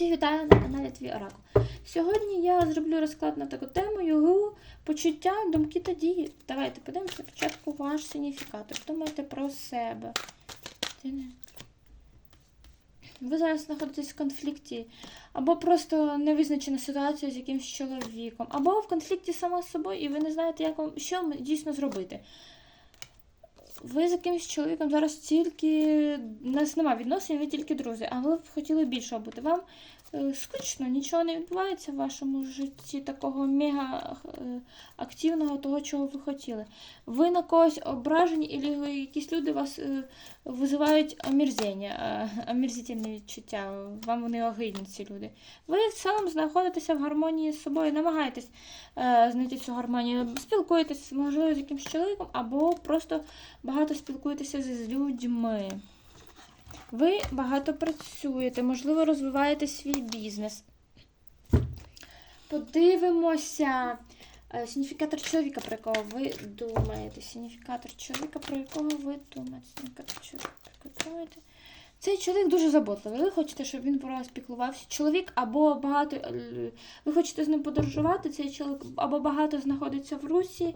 Всіх вітаю на каналі Твій Оракул. Сьогодні я зроблю розклад на таку тему його почуття, думки та дії. Давайте подивимося спочатку ваш сигніфікатор. Думайте про себе. Ви зараз знаходитесь в конфлікті, або просто невизначена ситуація з якимсь чоловіком, або в конфлікті сама з собою, і ви не знаєте, як вам що дійсно зробити. Ви з якимось чоловіком зараз тільки. У нас немає відносин, ви тільки друзі, а ви б хотіли більшого бути. Вам е, скучно, нічого не відбувається в вашому житті такого мега е, активного, того, чого ви хотіли. Ви на когось ображені, і якісь люди вас е, визивають омерзіння, е, відчуття. Вам вони огидні, ці люди. Ви в цілому знаходитеся в гармонії з собою, намагаєтесь знайти цю гармонію, спілкуєтесь, можливо, з якимось чоловіком, або просто багато спілкуєтеся з людьми. Ви багато працюєте, можливо, розвиваєте свій бізнес. Подивимося. Сініфікатор чоловіка, про якого ви думаєте. Сініфікатор чоловіка, про якого ви думаєте. Сигніфікатор чоловіка, про якого ви думаєте. Цей чоловік дуже заботливий. Ви хочете, щоб він про вас піклувався. Чоловік або багато. е, Ви хочете з ним подорожувати, цей чоловік або багато знаходиться в Русі,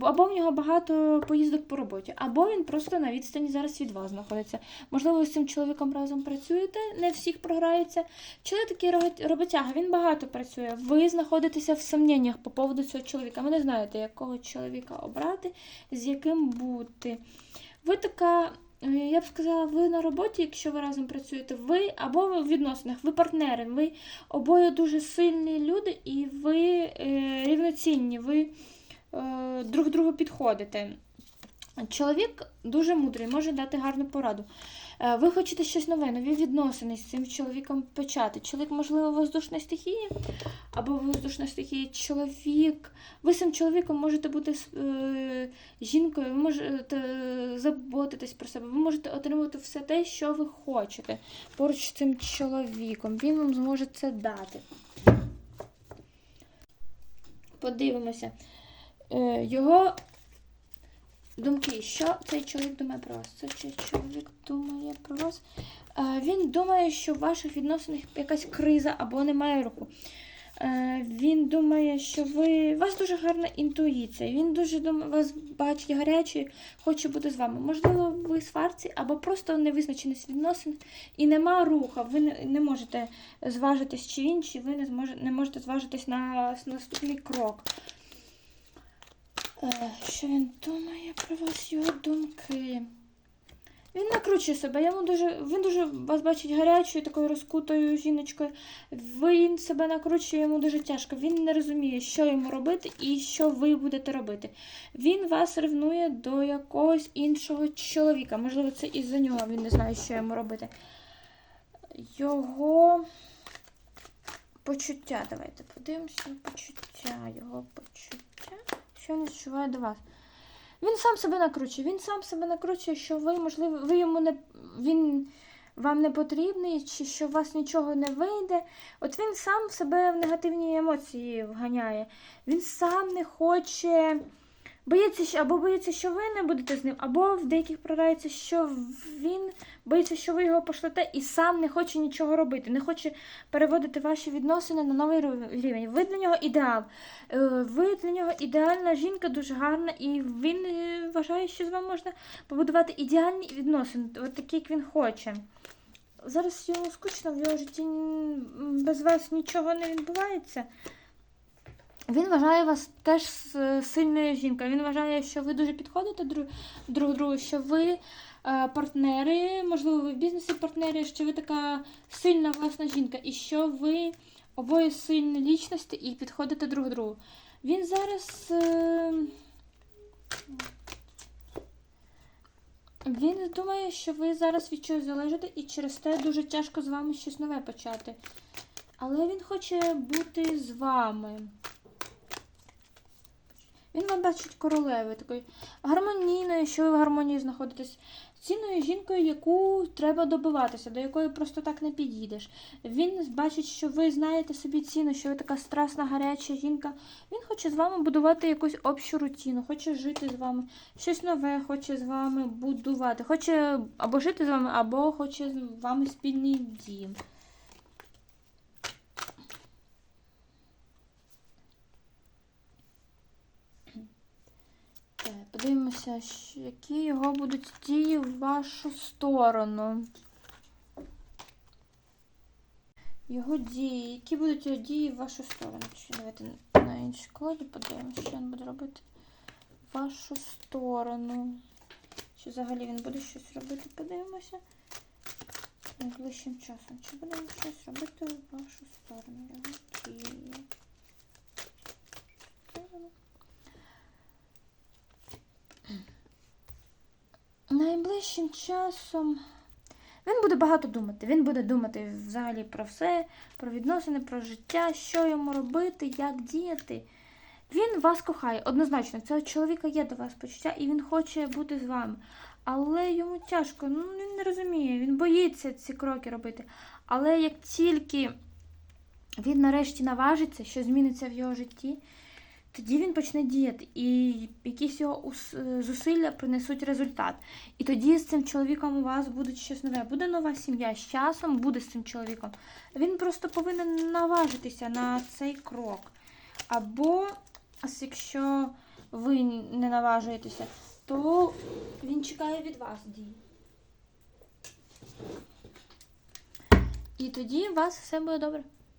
або в нього багато поїздок по роботі, або він просто на відстані зараз від вас знаходиться. Можливо, ви з цим чоловіком разом працюєте, не всіх програється. Чоловік такий ро- роботяга, він багато працює. Ви знаходитеся в сумніннях по поводу цього чоловіка. Ви не знаєте, якого чоловіка обрати, з яким бути. Ви така. Е, Я б сказала, ви на роботі, якщо ви разом працюєте, ви або ви в відносинах, ви партнери, ви обоє дуже сильні люди, і ви е, рівноцінні, ви е, друг другу підходите. Чоловік дуже мудрий, може дати гарну пораду. Е, Ви хочете щось нове, нові відносини з цим чоловіком почати. Чоловік, можливо, воздушна стихія, або воздушна стихія чоловік. Ви з цим чоловіком можете бути е, жінкою, ви можете е, заботитись про себе, ви можете отримувати все те, що ви хочете поруч з цим чоловіком. Він вам зможе це дати. Подивимося. Е, Його думки, що цей чоловік думає про вас? Це цей чоловік думає вас. Е, Він думає, що в ваших відносинах якась криза або немає руху. Е, Він думає, що ви. У вас дуже гарна інтуїція. Він дуже думає, вас бачить гарячий, хоче бути з вами. Можливо, ви сварці або просто невизначеність відносин і нема руха. Ви не, можете зважитись, чи він, чи ви не, зможе, не можете зважитись на наступний крок. Е, Що він думає про вас, його думки? Він накручує себе, йому дуже, він дуже вас бачить гарячою, такою розкутою жіночкою. Він себе накручує, йому дуже тяжко. Він не розуміє, що йому робити і що ви будете робити. Він вас ревнує до якогось іншого чоловіка. Можливо, це із-за нього він не знає, що йому робити. Його почуття. Давайте подивимося. Почуття. Його почуття. Що він відчуває до вас? Він сам себе накручує. Він сам себе накручує, що ви, можливо, ви йому не він вам не потрібний, чи що у вас нічого не вийде. От він сам себе в негативні емоції вганяє. Він сам не хоче. Боїться, або боїться, що ви не будете з ним, або в деяких продається, що він боїться, що ви його пошлете, і сам не хоче нічого робити, не хоче переводити ваші відносини на новий рівень. Ви для нього ідеал. Е, Ви для нього ідеальна жінка, дуже гарна, і він е, вважає, що з вами можна побудувати ідеальні відносини, от такі, як він хоче. Зараз йому скучно, в його житті без вас нічого не відбувається. Він вважає вас теж сильною жінкою. Він вважає, що ви дуже підходите друг, друг другу, що ви е, партнери, можливо, ви в бізнесі партнери, що ви така сильна власна жінка, і що ви обоє сильні лічності і підходите друг другу. Він зараз. Е, він думає, що ви зараз від чогось залежите, і через те дуже тяжко з вами щось нове почати. Але він хоче бути з вами. Він вам бачить королеви, такої гармонійної, що ви в гармонії знаходитесь. Цінною жінкою, яку треба добиватися, до якої просто так не підійдеш. Він бачить, що ви знаєте собі ціну, що ви така страсна, гаряча жінка. Він хоче з вами будувати якусь общу рутину, хоче жити з вами, щось нове хоче з вами будувати. Хоче або жити з вами, або хоче з вами спільний дім. Подивимося, які його будуть дії в вашу сторону. Його дії. Які будуть його дії в вашу сторону? Чи давайте на іншій колоді подивимося, що він буде робити в вашу сторону. Чи взагалі він буде щось робити? Подивимося. Найближчим часом. Чи буде він щось робити в вашу сторону? Його дії. Сторону. Найближчим часом він буде багато думати. Він буде думати взагалі про все, про відносини, про життя, що йому робити, як діяти. Він вас кохає, однозначно. Цього чоловіка є до вас почуття, і він хоче бути з вами. Але йому тяжко, ну він не розуміє, він боїться ці кроки робити. Але як тільки він нарешті наважиться, що зміниться в його житті, тоді він почне діяти, і якісь його зусилля принесуть результат. І тоді з цим чоловіком у вас буде щось нове. Буде нова сім'я з часом, буде з цим чоловіком. Він просто повинен наважитися на цей крок. Або якщо ви не наважуєтеся, то він чекає від вас дій. І тоді у вас все буде добре.